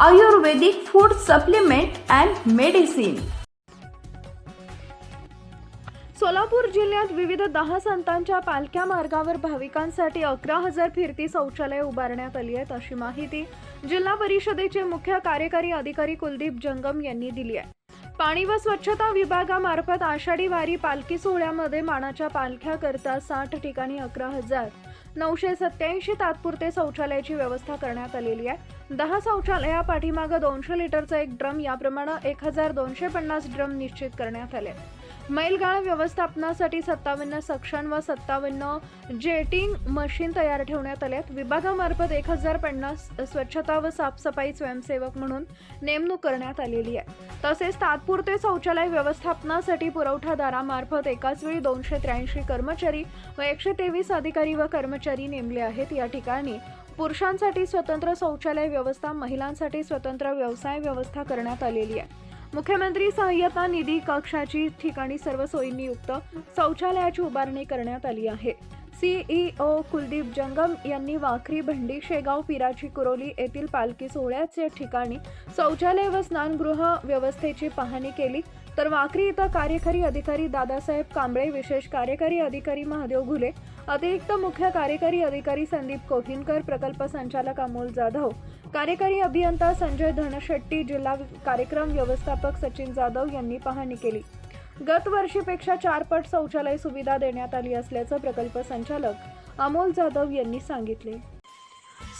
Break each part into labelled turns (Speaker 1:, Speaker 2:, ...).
Speaker 1: Ayurvedic food supplement and medicine Solapur जिल्ह्यात विविध दहा संतांच्या पालख्या मार्गावर भाविकांसाठी अकरा हजार फिरती शौचालय उभारण्यात आली आहेत अशी माहिती जिल्हा परिषदेचे मुख्य कार्यकारी अधिकारी कुलदीप जंगम यांनी दिली आहे. पाणी व स्वच्छता विभागामार्फत आषाढी वारी पालखी सोहळ्यामध्ये मानाच्या पालख्या करता साठ ठिकाणी अकरा हजार नऊशे सत्याऐंशी तात्पुरते शौचालयाची व्यवस्था करण्यात आलेली आहे. दहा शौचालया पाठीमागं दोनशे लिटरचा एक ड्रम याप्रमाणे एक हजार दोनशे पन्नास ड्रम निश्चित करण्यात आले. मैलगाळ व्यवस्थापनासाठी सत्तावन्न सक्शन व सत्तावन्न जेटिंग मशीन तयार ठेवण्यात आल्यात विभागामार्फत एक हजार पन्नास स्वच्छता व साफसफाई स्वयंसेवक म्हणून नेमणूक करण्यात आलेली आहे. तसेच तात्पुरते शौचालय व्यवस्थापनासाठी पुरवठादारामार्फत एकाच वेळी दोनशे त्र्याऐंशी कर्मचारी व एकशे तेवीस अधिकारी व कर्मचारी नेमले आहेत. या ठिकाणी पुरुषांसाठी स्वतंत्र शौचालय व्यवस्था महिलांसाठी स्वतंत्र व्यवसाय व्यवस्था करण्यात आलेली आहे. मुख्यमंत्री सहाय्यता निधी कक्षाची ठिकाणी सर्व सोयींनी युक्त शौचालयाची उभारणी करण्यात आली आहे. सीईओ कुलदीप जंगम यांनी वाखरी भंडी शेगाव पिराची कुरोली येथील पालखी सोहळ्याचे ठिकाणी शौचालय व स्नानगृह व्यवस्थेची पाहणी केली. तर वाखरी इथं कार्यकारी अधिकारी दादासाहेब कांबळे विशेष कार्यकारी अधिकारी महादेव घुले अतिरिक्त मुख्य कार्यकारी अधिकारी संदीप कोहिनकर प्रकल्प संचालक अमोल जाधव कार्यकारी अभियंता संजय धनशेट्टी जिल्हा कार्यक्रम व्यवस्थापक सचिन जाधव यांनी पाहणी केली. गत वर्षीपेक्षा चारपट शौचालय सुविधा देण्यात आली असल्याचं प्रकल्प संचालक अमोल जाधव यांनी सांगितले.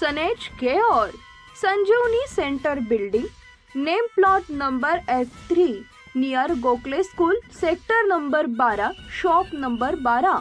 Speaker 1: सनेज care Sanjeevani centre building name plot number F three near Gokhale school sector number बारा शॉप नंबर बारा.